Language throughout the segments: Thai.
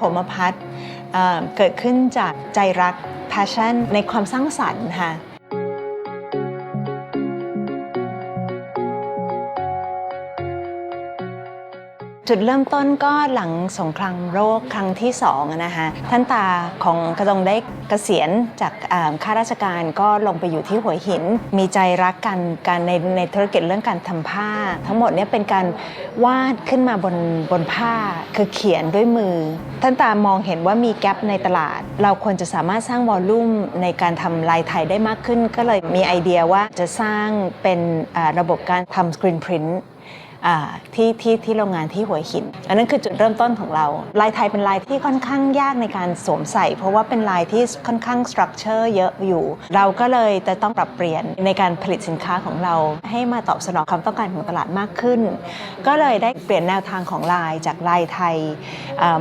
โคมพัฒน์เอ่อเกิดขึ้นจากใจรัก passion ในความสร้างสรรค์ค่ะ จุดเริ่มต้นก็หลังสงครามโรคครั้งที่สองนะคะท่านตาของกระตงได้เกษียณจากข้าราชการก็ลงไปอยู่ที่หัวหิน มีใจรักกันการในในธุรกิจเรื่องการทำผ้า ทั้งหมดเนี่ยเป็นการวาดขึ้นมาบนบนผ้าคือเขียนด้วยมือ ท่านตามองเห็นว่ามีแกลบในตลาด เราควรจะสามารถสร้างวอลลุ่มในการทำลายไทยได้มากขึ้น ก็เลยมีไอเดียว่าจะสร้างเป็นระบบการทำสกรีนพรินต์ ที่ที่ที่โรงงานที่หัวหิน อันนั้นคือจุดเริ่มต้นของเรา ลายไทยเป็นลายที่ค่อนข้างยากในการสวมใส่ เพราะว่าเป็นลายที่ค่อนข้างสตรัคเจอร์เยอะอยู่ เราก็เลยจะต้องปรับเปลี่ยนในการผลิตสินค้าของเรา ให้มาตอบสนองความต้องการของตลาดมากขึ้น ก็เลยได้เปลี่ยนแนวทางของลายจากลายไทย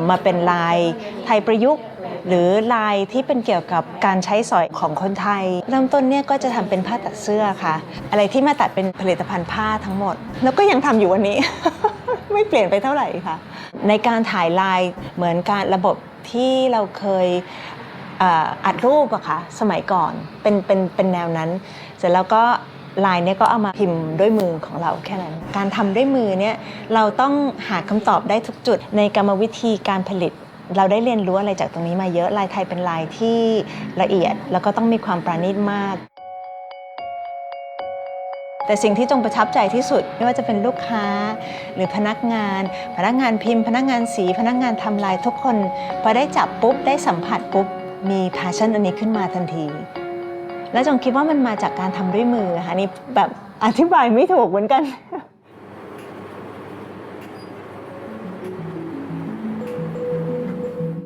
มาเป็นลายไทยประยุกต์ หรือลายที่เป็นเกี่ยวกับการใช้สอยของคนไทย เริ่มต้นเนี่ยก็จะทำเป็นผ้าตัดเสื้อค่ะ อะไรที่มาตัดเป็นผลิตภัณฑ์ผ้าทั้งหมด แล้วก็ยังทำอยู่วันนี้ ไม่เปลี่ยนไปเท่าไหร่ค่ะ ในการถ่ายลายเหมือนการระบบที่เราเคยอัดรูปอะค่ะสมัยก่อนเป็นเป็นเป็นแนวนั้น เสร็จแล้วก็ลายเนี่ยก็เอามาพิมพ์ด้วยมือของเราแค่นั้น การทำด้วยมือเนี่ยเราต้องหาคำตอบได้ทุกจุดในกรรมวิธีการผลิต เราได้เรียนรู้อะไรจากตรงนี้มาเยอะลายไทยเป็นลายที่ละเอียด แล้วก็ต้องมีความปราณีตมาก แต่สิ่งที่จงประทับใจที่สุดไม่ว่าจะเป็นลูกค้า หรือพนักงาน พนักงานพิมพ์ พนักงานสี พนักงานทำลายทุกคนพอได้จับปุ๊บได้สัมผัสปุ๊บมี passion อันนี้ขึ้นมาทันที แล้วจงคิดว่ามันมาจากการทำด้วยมือค่ะนี่แบบอธิบายไม่ถูกเหมือนกัน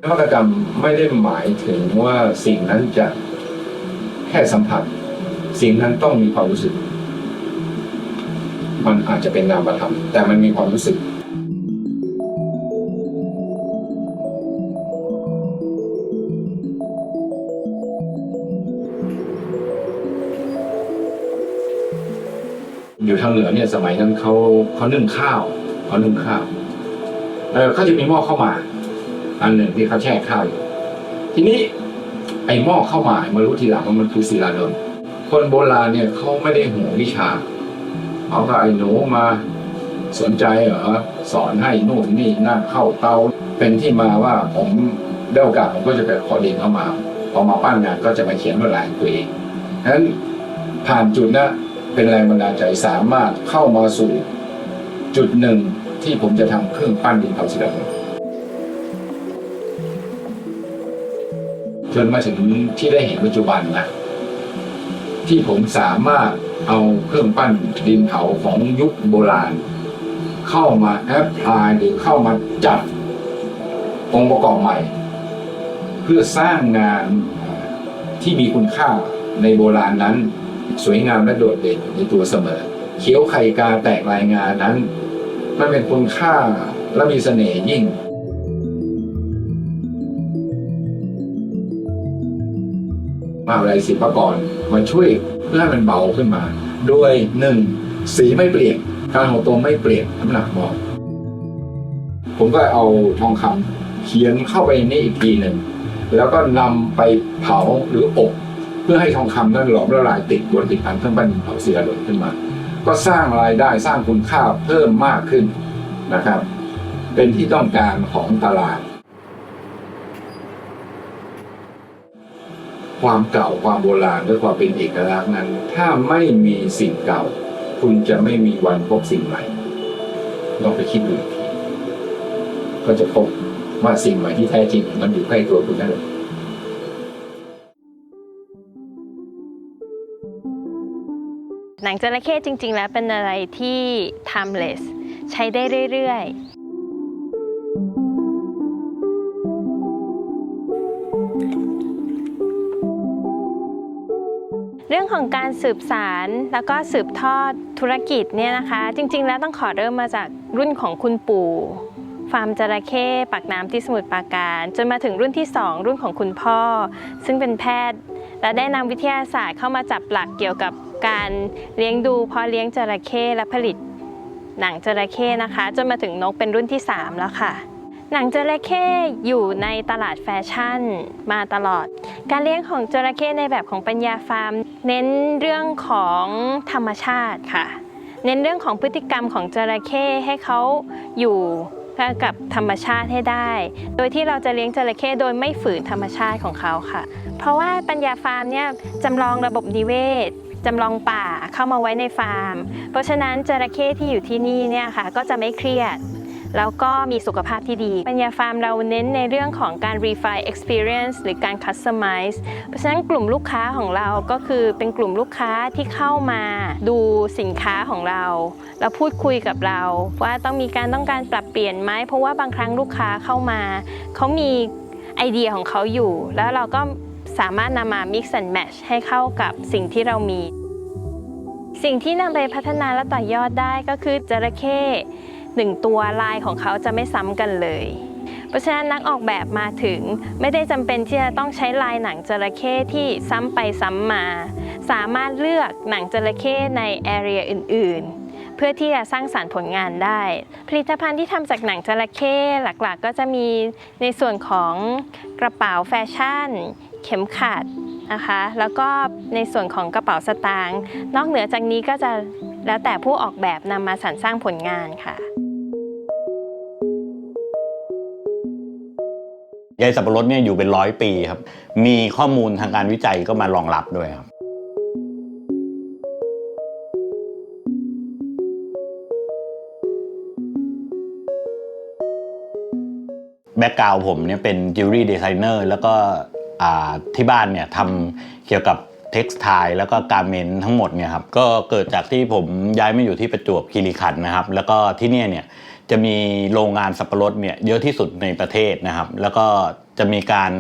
นวัตกรรมไม่ได้หมายถึงว่าสิ่งนั้นจะแค่สัมผัส สิ่งนั้นต้องมีความรู้สึก มันอาจจะเป็นนามธรรมแต่มันมีความรู้สึกอยู่ทางเหนือเนี่ยสมัยนั้นเขาเขานึ่งข้าวเขานึ่งข้าวเออเขาจะมีหม้อเข้ามา อันหนึ่งที่เขาแช่ข้าวอยู่ ทีนี้ไอ้หม้อเข้าวหมากมารู้ทีหลังว่ามันคือศิลาดลคนโบราณเนี่ยเขาไม่ได้ห่วงวิชาเขาก็ไอ้หนูมาสนใจเหรอสอนให้นู่นนี่นั่นเข้าเตาเป็นที่มาว่าผมได้โอกาสผมก็จะไปขอเรียนเข้ามาพอมาปั้นงานก็จะมาเขียนลวดลายของตัวเองฉะนั้นผ่านจุดนั้นเป็นแรงบันดาลใจสามารถเข้ามาสู่จุดหนึ่งที่ผมจะทำเครื่องปั้นดินเผาศิลา จนมาถึงที่ได้เห็นปัจจุบันนะที่ผมสามารถเอาเครื่องปั้นดินเผาของยุคโบราณ เข้ามาแอพพลายหรือเข้ามาจัดองค์ประกอบใหม่ เพื่อสร้างงานที่มีคุณค่าในโบราณนั้น สวยงามและโดดเด่นในตัวเสมอ เขียวไข่กาแตกลายงานนั้น มันเป็นคุณค่าและมีเสน่ห์ยิ่ง หาวิทยาลัยศิลปากรมาช่วยเพื่อให้มันเบาขึ้นมา โดยหนึ่งสีไม่เปลี่ยนการของตัวไม่เปลี่ยนน้ำหนักเบาผมก็เอาทองคำเขียนเข้าไปในนี้อีกทีหนึ่งแล้วก็นำไปเผาหรืออบเพื่อให้ทองคำนั้นหลอมละลายติดบนติดพันเครื่องปั้นเผาเสียหล่นขึ้นมา ก็สร้างรายได้สร้างคุณค่าเพิ่มมากขึ้นนะครับ เป็นที่ต้องการของตลาด ความเก่าความโบราณและความเป็นเอกลักษณ์นั้น ถ้าไม่มีสิ่งเก่า คุณจะไม่มีวันพบสิ่งใหม่ลองไปคิดดูก็จะพบว่าสิ่งใหม่ที่แท้จริง มันอยู่ใกล้ตัวคุณนั่นเองหนังจระเข้จริง ๆ แล้วเป็นอะไรที่ timeless ใช้ได้เรื่อย ๆ เรื่องของการสืบสารแล้วก็สืบทอดธุรกิจเนี่ยนะคะ จริง ๆ แล้วต้องขอเริ่มมาจากรุ่นของคุณปู่ฟาร์มจระเข้ปากน้ำที่สมุทรปราการ จนมาถึงรุ่นที่ 2 รุ่นของคุณพ่อ ซึ่งเป็นแพทย์ และได้นำวิทยาศาสตร์เข้ามาจับหลักเกี่ยวกับการเลี้ยงดูพาะเลี้ยงจระเข้และผลิตหนังจระเข้นะคะ จนมาถึงนกเป็นรุ่นที่ 3 แล้วค่ะ หนังจระเข้อยู่ในตลาดแฟชั่นมาตลอด การเลี้ยงของจระเข้ในแบบของปัญญาฟาร์ม เน้นเรื่องของธรรมชาติค่ะ เน้นเรื่องของพฤติกรรมของจระเข้ให้เขาอยู่กับธรรมชาติให้ได้ โดยที่เราจะเลี้ยงจระเข้โดยไม่ฝืนธรรมชาติของเขาค่ะ เพราะว่าปัญญาฟาร์มเนี่ยจำลองระบบนิเวศจำลองป่าเข้ามาไว้ในฟาร์ม เพราะฉะนั้นจระเข้ที่อยู่ที่นี่เนี่ยค่ะก็จะไม่เครียด แล้วก็มีสุขภาพที่ดี ปัญญาฟาร์มเราเน้นในเรื่องของการ refine experience หรือการ customize เพราะฉะนั้นกลุ่มลูกค้าของเราก็คือเป็นกลุ่มลูกค้าที่เข้ามาดูสินค้าของเรา แล้วพูดคุยกับเรา ว่าต้องมีการต้องการปรับเปลี่ยนไหมเพราะว่าบางครั้งลูกค้าเข้ามา เขามีไอเดียของเขาอยู่ แล้วเราก็สามารถนำมา mix and match ให้เข้ากับสิ่งที่เรามี สิ่งที่นำไปพัฒนาและต่อยอดได้ก็คือจระเข้ หนึ่งตัวลายของเขาจะไม่ซ้ำกันเลย เพราะฉะนั้นนักออกแบบมาถึงไม่ได้จำเป็นที่จะต้องใช้ลายหนังจระเข้ที่ซ้ำไปซ้ำมา สามารถเลือกหนังจระเข้ในแอเรียอื่น ๆเพื่อที่จะสร้างสารรค์ผลงานได้ ผลิตภัณฑ์ที่ทำจากหนังจระเข้หลักๆ ก็จะมีในส่วนของกระเป๋าแฟชั่น เข็มขัดนะคะ แล้วก็ในส่วนของกระเป๋าสตางค์นอกเหนือจากนี้ก็จะแล้วแต่ผู้ออกแบบนำมาสรรสร้างผลงานค่ะ ใยสับปะรดเนี่ยอยู่เป็นร้อยปีครับ มีข้อมูลทางการวิจัยก็มารองรับด้วยครับแบ็กกราวผมเนี่ยเป็นจิวเวลรี่ดีไซเนอร์แล้วก็ที่บ้านเนี่ยทำเกี่ยวกับ เท็กซ์ไทแล้วก็การเมนทั้งหมดเนี่ยครับก็เกิดจากที่ผมย้ายมาอยู่ที่ประจวบคีรีขันธ์นะครับ แล้วก็ที่เนี่ยเนี่ยจะมีโรงงานสับปะรดเนี่ยเยอะที่สุดในประเทศนะครับ แล้วก็จะมีการ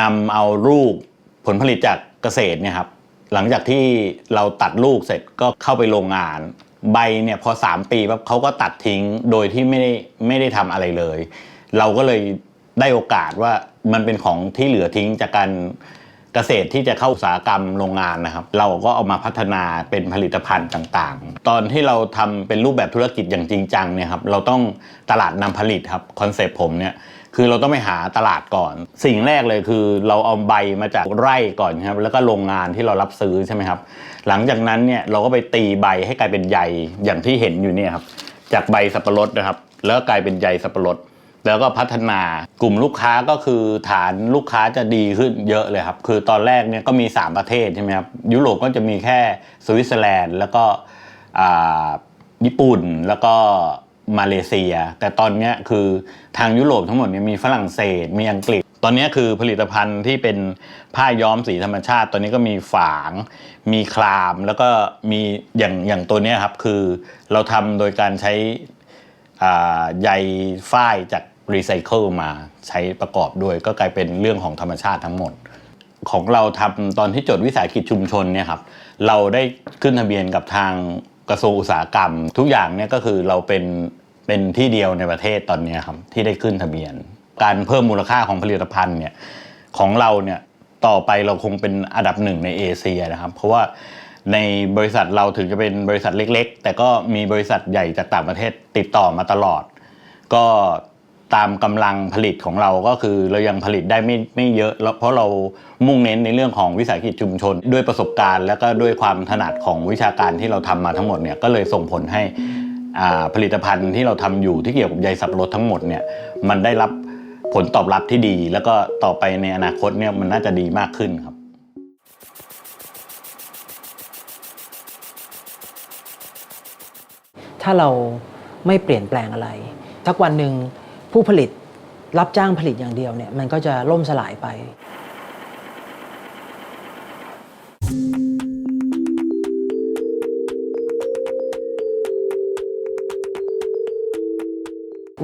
นำเอาลูกผลผลิตจากเกษตรเนี่ยครับหลังจากที่เราตัดลูกเสร็จก็เข้าไปโรงงาน ใบเนี่ยพอ 3 ปีปั๊บเขาก็ตัดทิ้งโดยที่ไม่ได้ไม่ได้ทำอะไรเลย เราก็เลยได้โอกาสว่ามันเป็นของที่เหลือทิ้งจากการ เกษตรที่จะเข้าอุตสาหกรรมโรงงานนะครับ เราก็เอามาพัฒนาเป็นผลิตภัณฑ์ต่างๆ ตอนที่เราทำเป็นรูปแบบธุรกิจอย่างจริงจังเนี่ยครับเราต้องตลาดนำผลิตครับคอนเซปต์ผมเนี่ยคือเราต้องไปหาตลาดก่อน สิ่งแรกเลยคือเราเอาใบมาจากไร่ก่อนครับแล้วก็โรงงานที่เรารับซื้อใช่ไหมครับ หลังจากนั้นเนี่ยเราก็ไปตีใบให้กลายเป็นใยอย่างที่เห็นอยู่เนี่ยครับจากใบสับปะรดนะครับ แล้วกลายเป็นใยสับปะรด แล้วก็พัฒนากลุ่มลูกค้าก็คือฐานลูกค้าจะดีขึ้นเยอะเลยครับ คือตอนแรกเนี่ยก็มี 3 ประเทศใช่ไหมครับ ยุโรปก็จะมีแค่สวิตเซอร์แลนด์ แล้วก็ญี่ปุ่นแล้วก็มาเลเซีย แต่ตอนนี้คือทางยุโรปทั้งหมดเนี่ยมีฝรั่งเศสมีอังกฤษ ตอนนี้คือผลิตภัณฑ์ที่เป็นผ้าย้อมสีธรรมชาติ ตอนนี้ก็มีฝาง มีคลามแล้วก็มีอย่างอย่างตัวนี้ครับคือเราทำโดยการใช้ใยฝ้ายจาก รีไซเคิลมาใช้ประกอบด้วยก็กลายเป็นเรื่องของธรรมชาติทั้งหมด ของเราทำตอนที่จดวิสาหกิจชุมชนเนี่ยครับเราได้ขึ้นทะเบียนกับทางกระทรวงอุตสาหกรรม ทุกอย่างเนี่ยก็คือเราเป็นเป็นที่เดียวในประเทศตอนนี้ครับที่ได้ขึ้นทะเบียน การเพิ่มมูลค่าของผลิตภัณฑ์เนี่ยของเราเนี่ยต่อไปเราคงเป็นอันดับหนึ่งในเอเชียนะครับเพราะว่าในบริษัทเราถึงจะเป็นบริษัทเล็ก ๆ แต่ก็มีบริษัทใหญ่จากต่างประเทศติดต่อมาตลอด ก็ ตามกำลังผลิตของเราก็คือเรายังผลิตได้ไม่ไม่เยอะเพราะเรามุ่งเน้นในเรื่องของวิสาหกิจชุมชน ด้วยประสบการณ์ แล้วก็ด้วยความถนัดของวิชาการที่เราทำมาทั้งหมดเนี่ยก็เลยส่งผลให้อ่าผลิตภัณฑ์ที่เราทำอยู่ที่เกี่ยวกับใยสับปะรดทั้งหมดเนี่ยมันได้รับผลตอบรับที่ดี แล้วก็ต่อไปในอนาคตเนี่ยมันน่าจะดีมากขึ้นครับถ้าเราไม่เปลี่ยนแปลงอะไรสักวันหนึ่ง ผู้ผลิตรับจ้างผลิตอย่างเดียวเนี่ยมันก็จะล่มสลายไป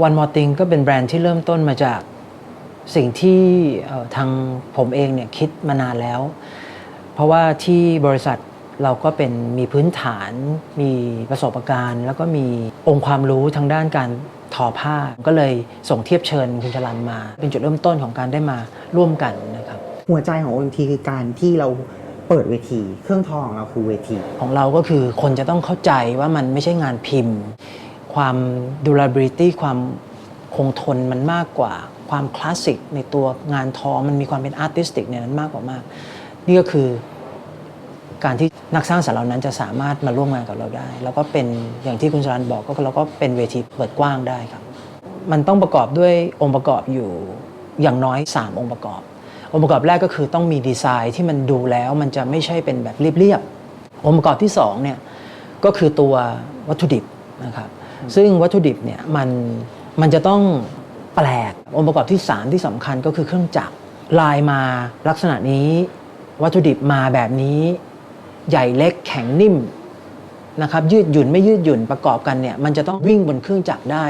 One More Thing ก็เป็นแบรนด์ที่เริ่มต้นมาจากสิ่งที่ทางผมเองเนี่ยคิดมานานแล้ว เพราะว่าที่บริษัทเราก็เป็นมีพื้นฐาน มีประสบการณ์ แล้วก็มีองค์ความรู้ทางด้านการ ทอผ้า ก็เลยส่งเทียบเชิญคุณจรันมา เป็นจุดเริ่มต้นของการได้มาร่วมกันนะครับหัวใจของ OMT คือการที่เราเปิดเวที เครื่องทองของเราคือเวที ของเราก็คือคนจะต้องเข้าใจว่ามันไม่ใช่งานพิมพ์ ความ durability ความคคงทนมันมากกว่า ความคลาสสิกในตัวงานทอมันมีความเป็นอาร์ติสติกในนั้นมากกว่ามาก นี่ก็คือ การที่นักสร้างสรรค์เหล่านั้นจะสามารถมาร่วมงานกับเราได้ แล้วก็เป็นอย่างที่คุณสรันบอกก็เราก็เป็นเวทีเปิดกว้างได้ครับ มันต้องประกอบด้วยองค์ประกอบอยู่อย่างน้อย 3 องค์ประกอบ องค์ประกอบแรกก็คือต้องมีดีไซน์ที่มันดูแล้วมันจะไม่ใช่เป็นแบบเรียบๆองค์ประกอบที่2เนี่ยก็คือตัววัตถุดิบนะครับซึ่งวัตถุดิบเนี่ยมันมันจะต้องแปลกองค์ประกอบที่ 3 ที่สำคัญก็คือเครื่องจักรลายมาลักษณะนี้ วัตถุดิบมาแบบนี้ ใหญ่เล็กแข็งนิ่มนะครับยืดหยุ่นไม่ยืดหยุ่นประกอบกันเนี่ยมันจะต้องวิ่งบนเครื่องจักรได้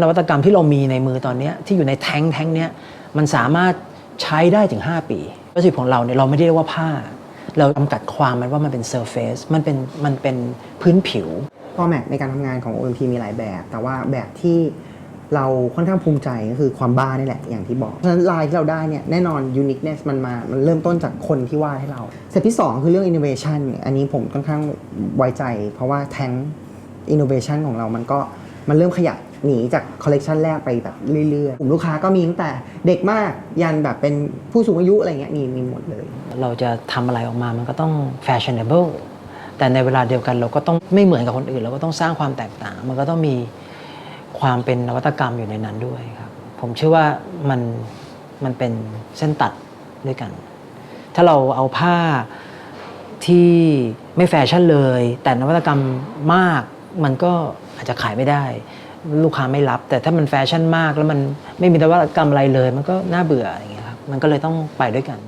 นวัตกรรมที่เรามีในมือตอนนี้ที่อยู่ในแท้งแท้งเนี้ยมันสามารถใช้ได้ถึง 5 ปีวัตถุดิบของเราเนี่ยเราไม่ได้เรียกว่าผ้า เราจำกัดความมันว่ามันเป็น surface มันเป็นมันเป็นพื้นผิวฟอร์แมตในการทำงานของ OMP มีหลายแบบ แต่ว่าแบบที่ เราค่อนข้างภูมิใจก็คือความบ้านี่แหละอย่างที่บอกเพราะฉะนั้นลายที่เราได้เนี่ยแน่นอน uniqueness มันมา มันเริ่มต้นจากคนที่วาดให้เราเสร็จที่ 2 คือเรื่อง innovation อันนี้ผมค่อนข้างไว้ใจ เพราะว่าแทง innovation ของเรามันก็มันเริ่มขยับหนีจากคอลเลกชันแรกไปแบบเรื่อยๆกลุ่มลูกค้าก็มีตั้งแต่เด็กมากยันแบบเป็นผู้สูงอายุอะไรเงี้ยมีมีหมดเลย เราจะทำอะไรออกมามันก็ต้อง fashionable แต่ในเวลาเดียวกันเราก็ต้องไม่เหมือนกับคนอื่น เราก็ต้องสร้างความแตกต่าง มันก็ต้องมี ความเป็นนวัตกรรมอยู่ในนั้นด้วยครับ ผมเชื่อว่ามันมันเป็นเส้นตัดด้วยกัน ถ้าเราเอาผ้าที่ไม่แฟชั่นเลย แต่นวัตกรรมมากมันก็อาจจะขายไม่ได้ ลูกค้าไม่รับ แต่ถ้ามันแฟชั่นมากแล้วมันไม่มีนวัตกรรมอะไรเลย มันก็น่าเบื่ออย่างเงี้ยครับมันก็เลยต้องไปด้วยกัน